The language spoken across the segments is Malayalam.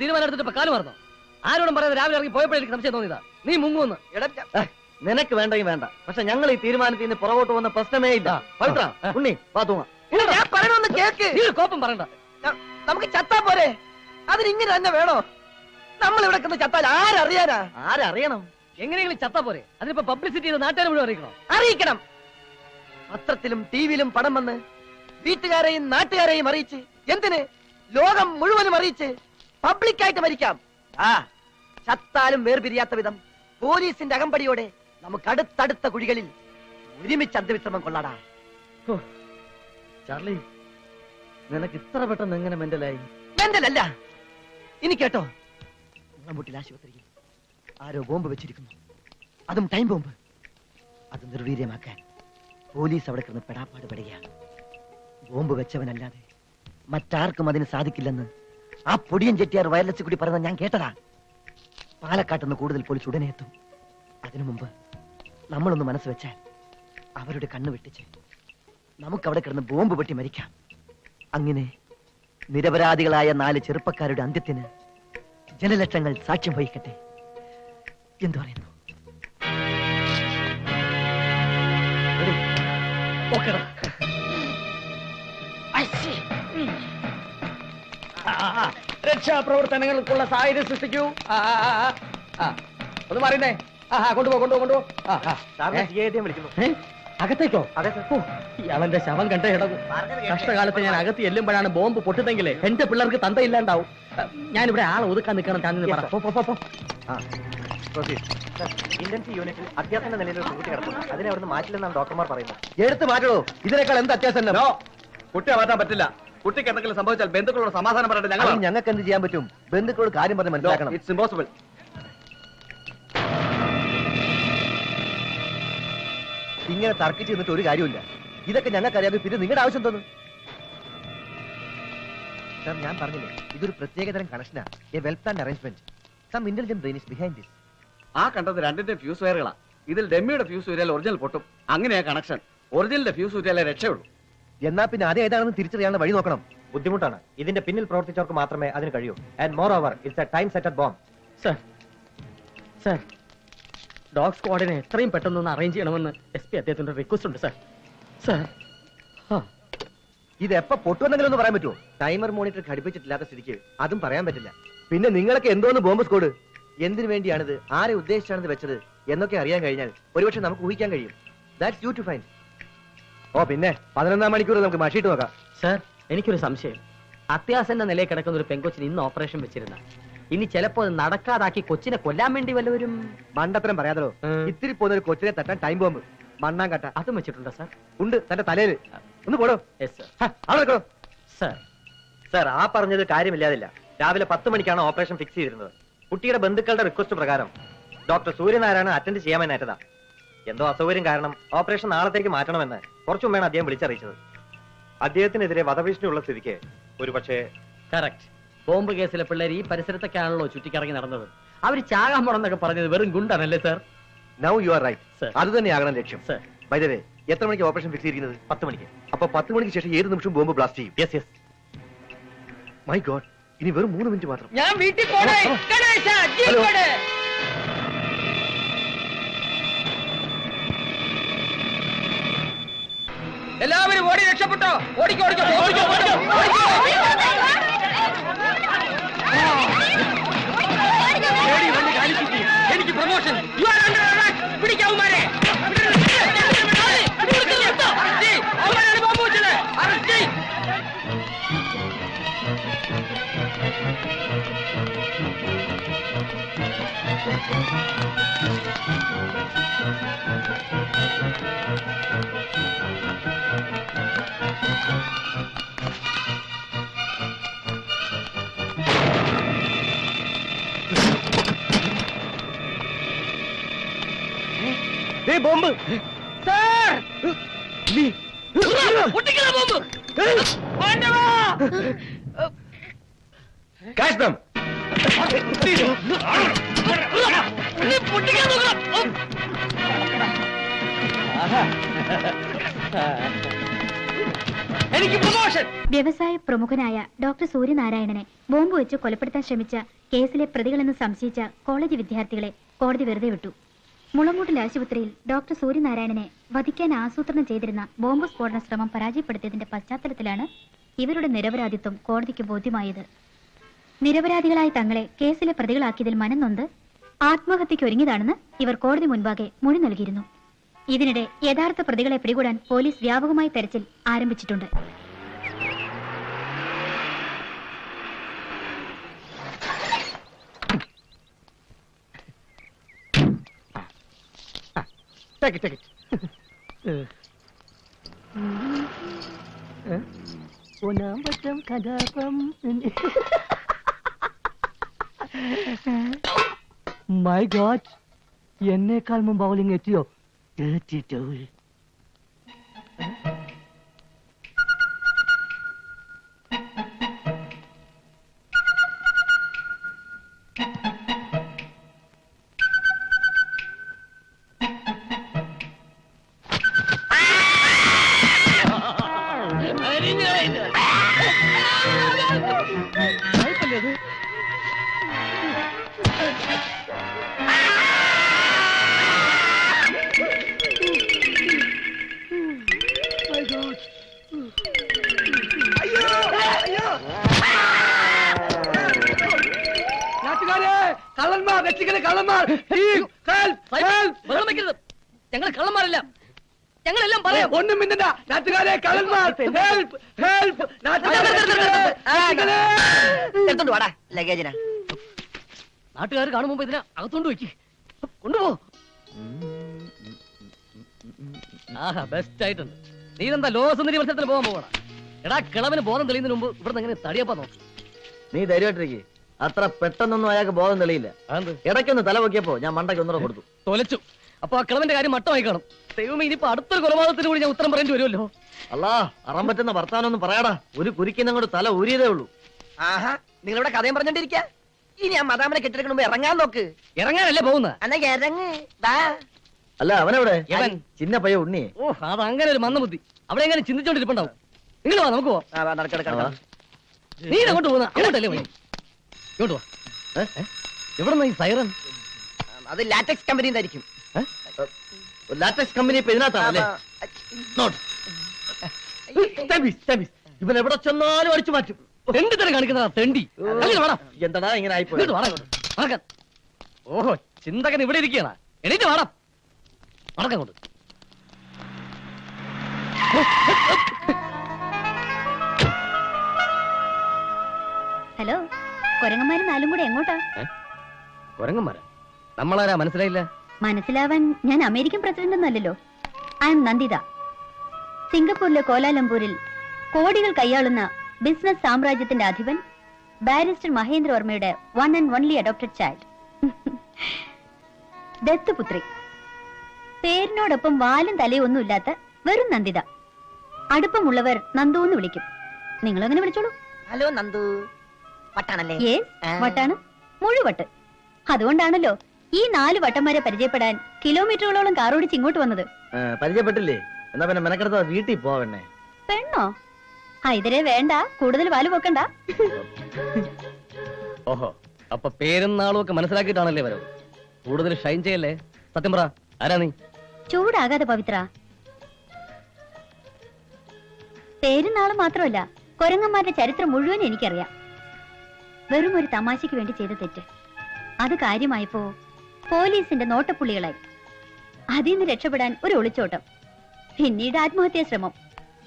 തീരുമാനം എടുത്തിട്ട് ഇപ്പൊ കാൽ മറന്നോ? ആരോടും പറയാതെ രാവിലെ ഇറങ്ങി പോയപ്പോഴേക്ക് സംശയം തോന്നിയതാ. നീ മുങ്ങുമെന്ന് എടാ നിനക്ക് വേണ്ടെങ്കിൽ വേണ്ട. പക്ഷെ ഞങ്ങൾ ഈ തീരുമാനത്തിൽ നിന്ന് പുറകോട്ട് വന്ന പ്രശ്നമേ ഇല്ല. പവിത്ര. ഉണ്ണി വാ. ഞാൻ പറയണമെന്ന് കേക്ക്. നീ ഒരു കോപ്പം പറയണ്ട. നമുക്ക് ചത്താ പോരെ? അതിന് ഇങ്ങനെ തന്നെ വേണോ? നമ്മൾ ഇവിടെ കിടന്ന് ചത്താൽ ആരറിയാനാ? ആരറിയണം? എങ്ങനെയെങ്കിലും ചത്താ പോരെ. അതിനിപ്പോ പബ്ലിസിറ്റി ചെയ്ത് നാട്ടുകാരെ മുഴുവൻ അറിയിക്കണം? അറിയിക്കണം. പത്രത്തിലും ടിവിയിലും പടം വന്ന് വീട്ടുകാരെയും നാട്ടുകാരെയും അറിയിച്ച് എന്തിന്? ലോകം മുഴുവനും അറിയിച്ച് പബ്ലിക്കായിട്ട് മരിക്കാം. ആ ചത്താലും വേർപിരിയാത്ത വിധം പോലീസിന്റെ അകമ്പടിയോടെ നമുക്ക് അടുത്തടുത്ത കുഴികളിൽ ഒരുമിച്ച് അന്ത്യവിശ്രമം കൊള്ളാടാ. ചാർലി നിനക്ക് ഇത്ര പെട്ടെന്ന് എങ്ങനെ മെന്റലായി മെന്റലല്ല ഇനി കേട്ടോ. മുളമ്പുട്ടിൽ ആശുപത്രിയിൽ ആരോ ബോംബ് വെച്ചിരിക്കുന്നു. അതും ടൈം ബോംബ്. അത് നിർവീര്യമാക്കാൻ പോലീസ് അവിടെ കിടന്ന് പെടാപ്പാട് പെടുകയാണ്. ബോംബ് വെച്ചവനല്ലാതെ മറ്റാർക്കും അതിന് സാധിക്കില്ലെന്ന് ആ പൊടിയൻ ചെട്ടിയാർ വയർലെസ് കൂടി പറയുന്നത് ഞാൻ കേട്ടതാ പാലക്കാട്ട് നിന്ന് കൂടുതൽ പോലീസ് ഉടനെ എത്തും അതിനു മുമ്പ് നമ്മളൊന്ന് മനസ്സ് വെച്ചാൽ അവരുടെ കണ്ണ് വെട്ടിച്ച് നമുക്ക് അവിടെ കിടന്ന് ബോംബ് പൊട്ടി മരിക്കാം അങ്ങനെ നിരപരാധികളായ നാല് ചെറുപ്പക്കാരുടെ അന്ത്യത്തിന് ജനലക്ഷങ്ങൾ സാക്ഷ്യം വഹിക്കട്ടെ എന്തു പറയുന്നു? Okay. I see. രക്ഷാപ്രവർത്തനങ്ങൾക്കുള്ള സാഹചര്യം സൃഷ്ടിക്കൂ. ഒന്ന് പറയുന്നേ ആഹാ കൊണ്ടുപോ കൊണ്ടുപോ കൊണ്ടുപോ? അകത്തേക്കോ? അവന്റെ ശവം കണ്ട ഇടവ് കഷ്ടകാലത്ത് ഞാൻ അകത്ത് ചെല്ലുമ്പോഴാണ് ബോംബ് പൊട്ടുന്നെങ്കിലേ എന്റെ പിള്ളേർക്ക് തന്തയില്ലാണ്ടാവും. ഞാനിവിടെ ആളെ ഒതുക്കാൻ നിൽക്കണം ഞാൻ പറ. ഇന്റൻസീവ് യൂണിറ്റിൽ അത്യാസന്ന നിലയിൽ ഒരു കുട്ടി കിടക്കുന്നു അതിനെ അവിടുന്ന് മാറ്റില്ലെന്നാണ് ഡോക്ടർമാർ പറയുന്നത്. എടുത്ത് മാറ്റോ ഇതിനേക്കാൾ എന്ത് അത്യാസം കുട്ടിയെ മാറ്റാൻ പറ്റില്ല. കുട്ടിക്ക് എന്തെങ്കിലും സംഭവിച്ചാൽ ബന്ധുക്കളോട് സമാധാനം പറയട്ടെ ഞങ്ങൾ ഞങ്ങൾക്ക് എന്ത് ചെയ്യാൻ പറ്റും? ബന്ധുക്കളോട് കാര്യം പറഞ്ഞു മനസ്സിലാക്കണം. ഇറ്റ്സ് ഇമ്പോസിബിൾ ഇങ്ങനെ തർക്കിച്ച് നിന്നിട്ട് ഒരു കാര്യമില്ല ഇതൊക്കെ ഞങ്ങൾക്കറിയാതെ പിന്നെ നിങ്ങളുടെ ആവശ്യം തോന്നും സാർ ഞാൻ പറഞ്ഞില്ലേ ഇതൊരു പ്രത്യേകതരം കണക്ഷനാ a wealth and arrangement some intelligent brain is behind this ആ കണ്ടത് രണ്ടിന്റെ ഫ്യൂസ് വയറുകളാ ഇതിൽ ഡെമ്മിയുടെ ഫ്യൂസ് ഊരിയാൽ ഒറിജിനൽ പൊട്ടും. അങ്ങനെയാ കണക്ഷൻ ഒറിജിനലിന്റെ ഫ്യൂസ് ഊരിയാലേ രക്ഷയുള്ളൂ. എന്നാ പിന്നെ അത് ഏതാണെന്ന് തിരിച്ചറിയാനുള്ള വഴി നോക്കണം. ബുദ്ധിമുട്ടാണ്. ഇതിന്റെ പിന്നിൽ പ്രവർത്തിച്ചവർക്ക് മാത്രമേ അതിന് കഴിയൂ. And moreover it's a time setted bomb sir sir dog സ്ക്വാഡിനെ എത്രയും പെട്ടെന്ന് അറേഞ്ച് ചെയ്യണമെന്ന് എസ് പി അദ്ദേഹത്തിന്റെ റിക്വസ്റ്റ് ഉണ്ട് സർ സർ ഇത് എപ്പോ പൊട്ടുവെന്നെങ്കിലും ഒന്ന് പറയാൻ പറ്റുമോ ടൈമർ മോണിറ്റർ ഘടിപ്പിച്ചിട്ടില്ലാത്ത സ്ഥിതിക്ക് അതും പറയാൻ പറ്റില്ല. പിന്നെ നിങ്ങളൊക്കെ എന്തോന്ന് ബോംബ് സ്കോഡ് എന്തിനു വേണ്ടിയാണിത്? ആരെ ഉദ്ദേശിച്ചാണിത് വെച്ചത്? എന്നൊക്കെ അറിയാൻ കഴിഞ്ഞാൽ ഒരുപക്ഷെ നമുക്ക് ഊഹിക്കാൻ കഴിയും. ദാറ്റ്സ് യു ടു ഫൈൻഡ് ഓ പിന്നെ പതിനൊന്നാം മണിക്കൂർ നമുക്ക് മഷിയിട്ട് നോക്കാം. സർ എനിക്കൊരു സംശയം. അത്യാസന്ന നിലയിൽ കിടക്കുന്ന ഒരു പെങ്കൊച്ചിന് ഇന്ന് ഓപ്പറേഷൻ വെച്ചിരുന്ന. ഇനി ചിലപ്പോ അത് നടക്കാതാക്കി കൊച്ചിനെ കൊല്ലാൻ വേണ്ടി വല്ലവരും മണ്ടത്തരം പറയാതോ ഇത്തിരി പോകുന്ന ഒരു കൊച്ചിനെ തട്ടാൻ ടൈം ബോംബ് മണ്ണാൻ കട്ട. അതും വെച്ചിട്ടുണ്ടോ സാർ? ഉണ്ട് തന്റെ തലയിൽ. ഒന്ന് പോടോ. യെസ് സർ അവിടെ സർ. സർ ആ പറഞ്ഞത് കാര്യമില്ലാതില്ല. രാവിലെ പത്ത് മണിക്കാണ് ഓപ്പറേഷൻ ഫിക്സ് ചെയ്തിരുന്നത്. കുട്ടിയുടെ ബന്ധുക്കളുടെ റിക്വസ്റ്റ് പ്രകാരം. ഡോക്ടർ സൂര്യനാരായണ അറ്റൻഡ് ചെയ്യാമെന്നേറ്റതാ എന്തോ അസൗകര്യം കാരണം ഓപ്പറേഷൻ നാളത്തേക്ക് മാറ്റണമെന്ന് കുറച്ചു മുമ്പാണ് അദ്ദേഹം വിളിച്ചറിയിച്ചത്. അദ്ദേഹത്തിനെതിരെ വധഭീഷണിയുള്ള സ്ഥിതിക്ക് ഒരുപക്ഷെ കറക്റ്റ് ബോംബ് കേസിലെ പിള്ളേർ ഈ പരിസരത്തൊക്കെയാണല്ലോ ചുറ്റിക്കറങ്ങി നടന്നത്. അവർ ചാകാൻ പോണെന്നൊക്കെ പറഞ്ഞത് വെറും ഗുണ്ടാണല്ലേ sir now you are right Sir. അത് തന്നെയാകണം ലക്ഷ്യം. സർ ബൈ ദ വേ എത്ര മണിക്ക് ഓപ്പറേഷൻ ഫിക്സ് ചെയ്തിരിക്കുന്നത്? പത്ത് മണിക്ക്. അപ്പൊ പത്ത് മണിക്ക് ശേഷം ഏത് നിമിഷം ബോംബ് ബ്ലാസ്റ്റ് ചെയ്യും? യെസ് യെസ് മൈ ഗോഡ് ഇനി വെറും മൂന്ന് മിനിറ്റ് മാത്രം. ഞാൻ വീട്ടിൽ പോണേ. ഗണേശ, ജീവനോടെ. എല്ലാവരും ഓടി രക്ഷപ്പെട്ടോ. ഓടിക്കോ ഓടിക്കോ ഓടിക്കോ ഓടിക്കോ എനിക്ക് promotion you are under bomb. Sir! Bomb. ആണ്ടവാ എനിക്ക് പ്രമോഷൻ! വ്യവസായ പ്രമുഖനായ ഡോക്ടർ സൂര്യനാരായണനെ ബോംബ് വെച്ച് കൊലപ്പെടുത്താൻ ശ്രമിച്ച കേസിലെ പ്രതികളെന്ന് സംശയിച്ച കോളേജ് വിദ്യാർത്ഥികളെ കോടതി വെറുതെ വിട്ടു. മുളമൂട്ടിൽ ആശുപത്രിയിൽ ഡോക്ടർ സൂര്യനാരായണനെ വധിക്കാൻ ആസൂത്രണം ചെയ്തിരുന്ന ബോംബ് സ്ഫോടന ശ്രമം പരാജയപ്പെടുത്തിയതിന്റെ പശ്ചാത്തലത്തിലാണ് ഇവരുടെ നിരപരാധിത്വം കോടതിക്ക് ബോധ്യമായത്. നിരപരാധികളായ തങ്ങളെ കേസിലെ പ്രതികളാക്കിയതിൽ മനംനൊന്ത് ആത്മഹത്യയ്ക്ക് ഒരുങ്ങിയതാണെന്ന് ഇവർ കോടതി മുൻപാകെ മൊഴി നൽകിയിരുന്നു. ഇതിനിടെ യഥാർത്ഥ പ്രതികളെ പിടികൂടാൻ പോലീസ് വ്യാപകമായ തെരച്ചിൽ ആരംഭിച്ചിട്ടുണ്ട്. Take it, take it. ഒന്നാം വട്ടം കഥാപം മൈ ഗോഡ് എന്നേക്കാൾ മുമ്പ് അവളിങ് എത്തിയോ? എത്തിട്ടോ കള്ളന്മാർ. ഞങ്ങൾ കള്ളന്മാരല്ല. ഞങ്ങളെല്ലാം പറയാം. ഒന്നും മിന്നണ്ട നാട്ടുകാരെ കള്ളന്മാർ. Help help. എടുത്തോണ്ട് വാടാ ലഗേജിനാ. നാട്ടുകാർ കാണും മുമ്പ് ഇതിനെ അകത്തോണ്ട് വെക്ക്. കൊണ്ടുപോ. ആഹാ ബെസ്റ്റ് ആയിട്ടുണ്ട്. നീ എന്താ ലോകസുന്ദരി മത്സരത്തിന് പോകാൻ പോകണം എടാ കിളവിന് ബോധം തെളിയുന്നതിന് മുമ്പ് ഇവിടെ എങ്ങനെ തടിയപ്പാ നോക്ക്? നീ ധൈര്യമായിട്ടിരിക്കെ. അത്ര പെട്ടെന്നൊന്നും അയാൾക്ക് ബോധം തെളിയില്ല. ഇടയ്ക്കൊന്ന് തല പൊക്കിയപ്പോ ഞാൻ മണ്ടയ്ക്ക് ഒന്നുകൂടെ കൊടുത്തു. തൊലച്ചു. അപ്പൊ ആ കിളവന്റെ കാര്യം മട്ടമായി കാണും. ദൈവമേ ഇനിയിപ്പോ അടുത്തൊരു കൊലപാതകത്തിന് കൂടി ഞാൻ ഉത്തരം പറയേണ്ടി വരുമല്ലോ? അല്ലാ അറം പറ്റുന്ന വർത്താനൊന്നും പറയാടാ. ഒരു കുരിക്കുന്ന തല ഊരിയതേ ഉള്ളൂ. ആഹാ നിങ്ങളിവിടെ കഥയും പറഞ്ഞോണ്ടിരിക്ക? ഇനി ആ മദാമനെ കെട്ടിടക്കണ മുമ്പ് ഇറങ്ങാൻ നോക്ക്. ഇറങ്ങാനല്ലേ പോകുന്ന എന്നാ ഇറങ്ങ്. ദാ. അല്ല അവനെവിടെ? ചിന്ന പയ്യ ഉണ്ണി ഓ അത് അങ്ങനെ ഒരു മന്ദബുദ്ധി. അവിടെ എങ്ങനെ ചിന്തിച്ചോണ്ടിരിപ്പുണ്ടാവും? നിങ്ങൾ വാ നമുക്ക് പോവാം. നീ അങ്ങോട്ട് പോകുന്ന അങ്ങോട്ടല്ലേ പോയി? ഇങ്ങോട്ട് വാ. ഏ? എവിടെ ഈ സൈറൻ അത് ലാറ്റക്സ് കമ്പനിയിൽ ആയിരിക്കും ലാറ്റക്സ് കമ്പനി ഇപ്പൊ ഇതിനകത്താണല്ലേ? നോട്ട്. ഇവൻ എവിടെ ചെന്നാലും അടിച്ചു മാറ്റും. തെണ്ടി തന്നെ കാണിക്കുന്നതാ തെണ്ടി. എന്താടാ ഇങ്ങനെ ആയിപ്പോയി? ഓഹോ ചിന്തകൻ ഇവിടെ ഇരിക്കണ എണീറ്റ് വാടാ. കൊണ്ട്. ഹലോ. കൊരങ്ങന്മാര് നാലും കൂടെ എങ്ങോട്ടാ? കൊരങ്ങന്മാര് നമ്മളാരാ? മനസ്സിലായില്ല. മനസ്സിലാവാൻ ഞാൻ അമേരിക്കൻ പ്രസിഡന്റ് ഒന്നല്ലല്ലോ ഐ എം നന്ദിത. സിംഗപ്പൂരിലെ കോലാലംപൂരിൽ കോടികൾ കൈയാളുന്ന ബിസിനസ് സാമ്രാജ്യത്തിന്റെ അധിപൻ barrister Mahendra വർമ്മയുടെ one and only adopted child ദത്തുപുത്രി പേരിനോടൊപ്പം വാലും തലയും ഒന്നുമില്ലാത്ത വെറും നന്ദിത. അടുപ്പമുള്ളവർ നന്ദു എന്ന് വിളിക്കും. നിങ്ങൾ അങ്ങനെ വിളിച്ചോളൂ. ഹലോ നന്ദു. വട്ടാണല്ലേ? ഏ. വട്ടാണ്? മുഴുവട്ട് അതുകൊണ്ടാണല്ലോ ഈ നാല് വട്ടന്മാരെ പരിചയപ്പെടാൻ കിലോമീറ്ററുകളോളം കാറോടിച്ച് ഇങ്ങോട്ട് വന്നത്. പരിചയപ്പെട്ടില്ലേ? എന്നാ പിന്നെ മെനക്കെടുത്ത വീട്ടിൽ പോവണ്ണേ പെണ്ണോ. ആ ഇതിരെ വേണ്ട. കൂടുതൽ വാൽ പൊക്കണ്ട. ഓഹോ അപ്പൊ പേരും നാളും ഒക്കെ മനസ്സിലാക്കിയിട്ടാണല്ലേ വരവ്? കൂടുതൽ ഷൈൻ ചെയ്യല്ലേ? സത്യം പറ ആരാ നീ? ചൂടാകാതെ പവിത്ര. പേരും നാളും മാത്രമല്ല കൊരങ്ങന്മാരുടെ ചരിത്രം മുഴുവൻ എനിക്കറിയാം. വെറും ഒരു തമാശയ്ക്ക് വേണ്ടി ചെയ്ത തെറ്റ്. അത് കാര്യമായപ്പോ പോലീസിന്റെ നോട്ടപ്പുള്ളികളായി. അതിൽ നിന്ന് രക്ഷപ്പെടാൻ ഒരു ഒളിച്ചോട്ടം. പിന്നീട് ആത്മഹത്യാ ശ്രമം.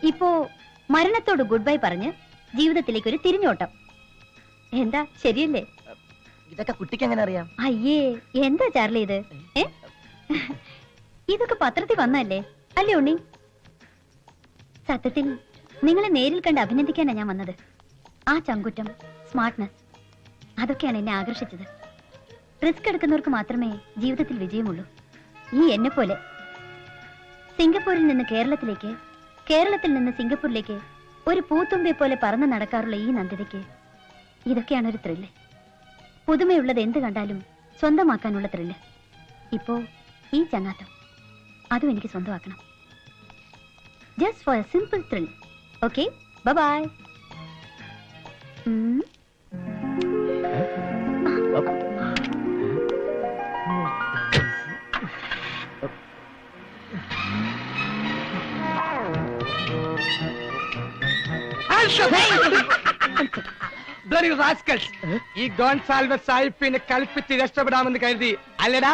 ഇപ്പോ മരണത്തോട് ഗുഡ് ബൈ പറഞ്ഞ് ജീവിതത്തിലേക്ക് ഒരു തിരിഞ്ഞോട്ടം. എന്താ ശരിയല്ലേ? ഇതൊക്കെ കുട്ടിക്ക് എങ്ങനെ അറിയാം? അയ്യേ എന്താ ചാർലി ഇത്? ഇതൊക്കെ പത്രത്തിൽ വന്നല്ലേ അല്ലേ ഉണ്ണി? സത്യത്തിൽ നിങ്ങളെ നേരിൽ കണ്ട് അഭിനന്ദിക്കാനാ ഞാൻ വന്നത്. ആ ചങ്കുറ്റം സ്മാർട്ട്നെസ്. അതൊക്കെയാണ് എന്നെ ആകർഷിച്ചത്. റിസ്ക് എടുക്കുന്നവർക്ക് മാത്രമേ ജീവിതത്തിൽ വിജയമുള്ളൂ. ഈ എന്നെ പോലെ സിംഗപ്പൂരിൽ നിന്ന് കേരളത്തിലേക്ക് കേരളത്തിൽ നിന്ന് സിംഗപ്പൂരിലേക്ക് ഒരു പൂത്തുമ്പിയെ പോലെ പറന്ന് നടക്കാറുള്ള ഈ നന്ദിതയ്ക്ക് ഇതൊക്കെയാണ് ഒരു ത്രില്ല് പുതുമയുള്ളത് എന്ത് കണ്ടാലും സ്വന്തമാക്കാനുള്ള ത്രില്ല് ഇപ്പോ ഈ ചങ്ങാത്തം അതും എനിക്ക് സ്വന്തമാക്കണം. Just for a simple thrill okay bye ഈ ഗോൺസാൽവസ് സാഹിബിനെ കൽപ്പിച്ച് രക്ഷപ്പെടാമെന്ന് കരുതി. അല്ലടാ.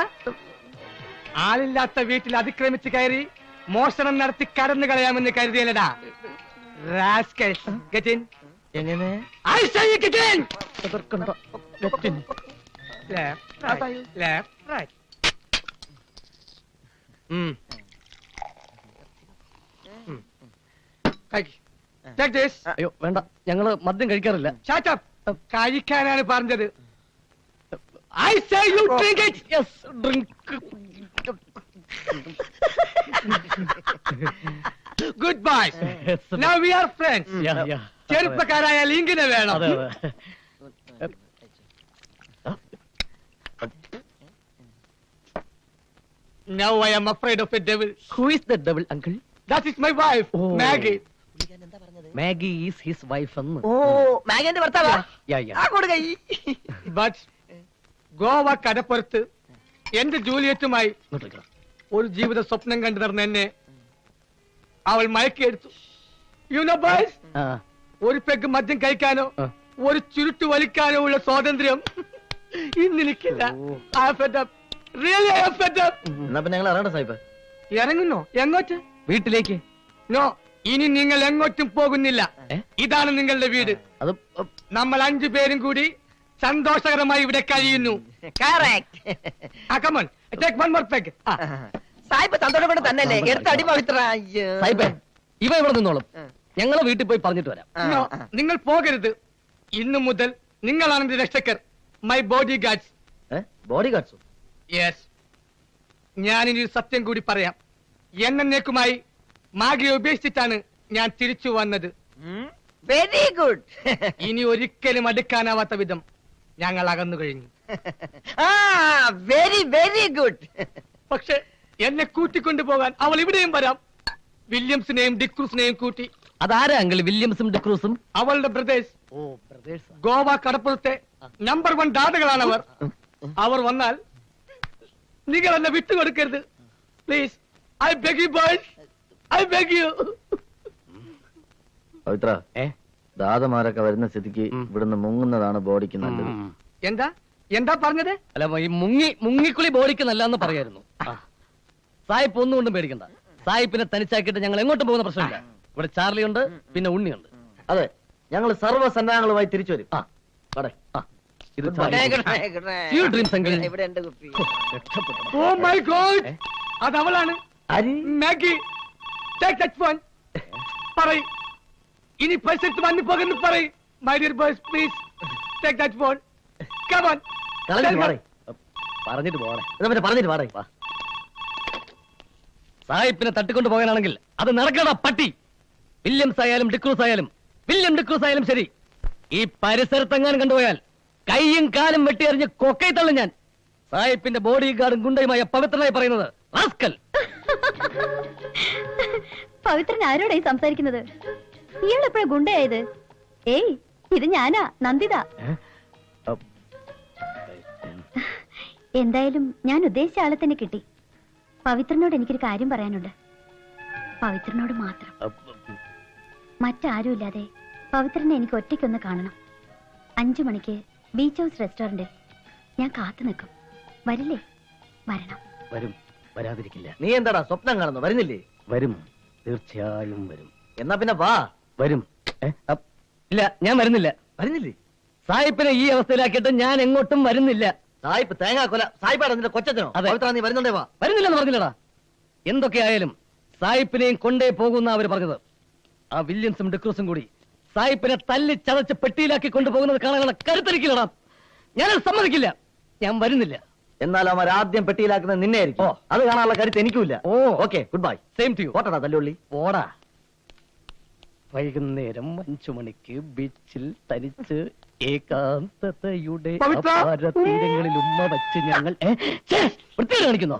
ആളില്ലാത്ത വീട്ടിൽ അതിക്രമിച്ച് കയറി മോഷണം നടത്തി കടന്നു കളയാമെന്ന് കരുതിയല്ലടാ റാസ്കൽസ് ഗെറ്റ് ഇൻ എങ്ങനെ? I Take this. അയ്യോ വേണ്ട. ഞങ്ങൾ മദ്യം കഴിക്കാറില്ല. Shut up. കഴിക്കാനാണ് പറഞ്ഞത്. I say you drink it. Yes drink good bye Now we are friends ചെറുപ്പക്കാരായ ലിങ്കിനെ വേണം. അതെ അതെ. Am afraid of a devil. Who is the devil, the double uncle my wife, Oh. Maggie Maggie is his wife എന്ന്. ഓ മാഗിന്റെ ഭർത്താവാ? യാ യാ ആ കൊടുക്കൈ ബട്ട് ഗോവ കടപ്പുറത്ത് എന്റെ ജൂലിയറ്റുമായി ഇങ്ങോട്ട് വെക്കണം. ഒരു ജീവിത സ്വപ്നം കണ്ടു നടന്ന എന്നെ അവൾ മയക്കിയെടുത്തു. യു നോ ബോയ്സ് ആ, ഒരു പെഗ് മദ്യം കഴിക്കാനോ ആ. ഒരു ചുരുട്ട് വലിക്കാനോ ഉള്ള സ്വാതന്ത്ര്യം ഇന്നെനിക്കില്ല. I am fed up. Really, I am fed up. എന്നാ പിന്നെ ഞങ്ങൾ അറിയണ്ട സാഹിബ്? ഇറങ്ങുന്നോ? എങ്ങോട്ട്? വീട്ടിലേക്ക്. നോ ഇനി നിങ്ങൾ എങ്ങോട്ടും പോകുന്നില്ല. ഇതാണ് നിങ്ങളുടെ വീട്. നമ്മൾ അഞ്ചു പേരും കൂടി സന്തോഷകരമായി ഇവിടെ കഴിയുന്നു. തന്നെയല്ലേ? പവിത്ര. ഇവ ഇവിടെ നിന്നോളും. ഞങ്ങളെ വീട്ടിൽ പോയി പറഞ്ഞിട്ട് വരാം. നിങ്ങൾ പോകരുത്. ഇന്നു മുതൽ നിങ്ങളാണ് എന്റെ രക്ഷകർ. My bodyguards bodyguards yes ഞാനിനി സത്യം കൂടി പറയാം. എന്നേക്കുമായി മാഗിയെ ഉപേക്ഷിച്ചിട്ടാണ് ഞാൻ തിരിച്ചു വന്നത്. വെരി ഗുഡ് ഇനി ഒരിക്കലും അടുക്കാനാവാത്ത വിധം ഞങ്ങൾ അകന്നു കഴിഞ്ഞു. ആ വെരി വെരി ഗുഡ് പക്ഷെ എന്നെ കൂട്ടിക്കൊണ്ടു പോകാൻ അവൾ ഇവിടെയും വരാം. വില്യംസിനെയും ഡിക്രൂസിനെയും കൂട്ടി. അതാരാ അങ്കിൾ വില്യംസും ഡിക്രൂസും? അവളുടെ ബ്രദേഴ്സ്. Oh brothers? ഗോവ കടപ്പുറത്തെ നമ്പർ വൺ ദാതകളാണ് അവർ അവർ വന്നാൽ നിങ്ങൾ എന്നെ വിട്ടുകൊടുക്കരുത്. Please I beg you boys I beg you Pavithra ഏ? ദാതമാരൊക്കെ വരുന്ന സ്ഥിതിക്ക്. ഇവിടുന്ന് മുങ്ങുന്നതാണ് ബോഡിക്ക് നല്ലത്. എന്താ? എന്താ പറഞ്ഞത്? അല്ല ഈ മുങ്ങി മുങ്ങിക്കുളി ബോഡിക്ക് നല്ലതെന്ന് പറയായിരുന്നു. സായിപ്പ് ഒന്നും കൊണ്ടും പേടിക്കണ്ട. സായിപ്പിനെ തനിച്ചാക്കിയിട്ട് ഞങ്ങൾ എങ്ങോട്ടും പോകുന്ന പ്രശ്നമില്ല. ഇവിടെ ചാർലി ഉണ്ട് പിന്നെ ഉണ്ണിയുണ്ട് അതെ ഞങ്ങൾ സർവസന്നാഹങ്ങളുമായി തിരിച്ചു വരും. ആ പടേ ആ. ഇത് Good ചാർലി. morning. You ഇവിടെ ഉണ്ട് കുപ്പി. ഓ മൈ ഗോഡ് അത് അവളാണ് ആര്? മാഗി. ടേക്ക് ദാറ്റ് ഫോൺ പറയ്. ഇനി പരിസരത്ത് വന്നു പോകുന്നു പറയ്. My dear boys please take that phone come on കളഞ്ഞിട്ട് പാടേ പറഞ്ഞിട്ട് പോണേ എന്നാ പിന്നെ പറഞ്ഞിട്ട് പാടേ. വാ. സായിപ്പിനെ തട്ടിക്കൊണ്ട് പോകാനാണെങ്കിൽ അത് നടക്കണ പട്ടി. വില്യംസ് ആയാലും ഡിക്രൂസ് ആയാലും വില്യം ഡിക്രൂസ് ആയാലും ശരി. ഈ പരിസരത്തെങ്ങാനും കണ്ടുപോയാൽ കൈയും കാലും വെട്ടിയെറിഞ്ഞ് കൊക്കൈ തള്ളു ഞാൻ. സായിപ്പിന്റെ ബോഡി ഗാർഡും ഗുണ്ടയുമായ പവിത്രനായി പറയുന്നത് റാസ്കൽ. പവിത്രൻ ആരോടായി സംസാരിക്കുന്നത്? ഇയാൾ എപ്പോഴാ ഗുണ്ടയായത്? ഏയ് ഇത് ഞാനാ നന്ദിത. എന്തായാലും ഞാൻ ഉദ്ദേശിച്ച ആളെ തന്നെ കിട്ടി. പവിത്രനോട് എനിക്കൊരു കാര്യം പറയാനുണ്ട്. പവിത്രനോട് മാത്രം. മറ്റാരുമില്ലാതെ പവിത്രനെ എനിക്ക് ഒറ്റയ്ക്കൊന്ന് കാണണം. അഞ്ചു മണിക്ക് ബീച്ച് ഹൗസ് റെസ്റ്റോറന്റിൽ ഞാൻ കാത്തു നിൽക്കും. വരില്ലേ? വരണം. വരും. വരാതിരിക്കില്ല. നീ എന്താടാ സ്വപ്നം കാണുന്നു? വരുന്നില്ലേ? വരും. തീർച്ചയായും വരും. എന്നാ പിന്നെ വാ. വരും. ഇല്ല ഞാൻ വരുന്നില്ല. വരുന്നില്ലേ? സായിപ്പിനെ ഈ അവസ്ഥയിലാക്കിയിട്ട് ഞാൻ എങ്ങോട്ടും വരുന്നില്ല. സായിപ്പ് തേങ്ങാ കൊല സായിപ്പാടാ നിന്റെ കൊച്ചത്തിനോ അതെ. പവിത്ര നീ വരുന്നുണ്ടേ വാ. വരുന്നില്ലെന്ന് പറഞ്ഞില്ലടാ. എന്തൊക്കെയായാലും സായിപ്പിനെയും കൊണ്ടേ പോകുന്ന അവർ പറഞ്ഞത്. ആ വില്യംസും ഡിക്രൂസും കൂടി സായിപ്പിനെ തല്ലി ചതച്ച് പെട്ടിയിലാക്കി കൊണ്ടുപോകുന്നത് കാണാനുള്ള കരുത്തരിക്കില്ലടാ. ഞാനത് സമ്മതിക്കില്ല. ഞാൻ വരുന്നില്ല. എന്നാൽ അവൻ ആദ്യം പെട്ടിയിലാക്കുന്നത് നിന്നെ ആയിരിക്കും ഓ. അത് കാണാനുള്ള കരുത്ത് എനിക്കുമില്ല. ഓ. Okay good bye same to you ഓട്ടടാ തല്ലുള്ളി. ഓടാ വൈകുന്നേരം അഞ്ചു മണിക്ക് ബീച്ചിൽ തനിച്ച് ഏകാന്തതയുടെ തീരങ്ങളിൽ ഉമ്മ വച്ച് ഞങ്ങൾ കാണിക്കുന്നോ?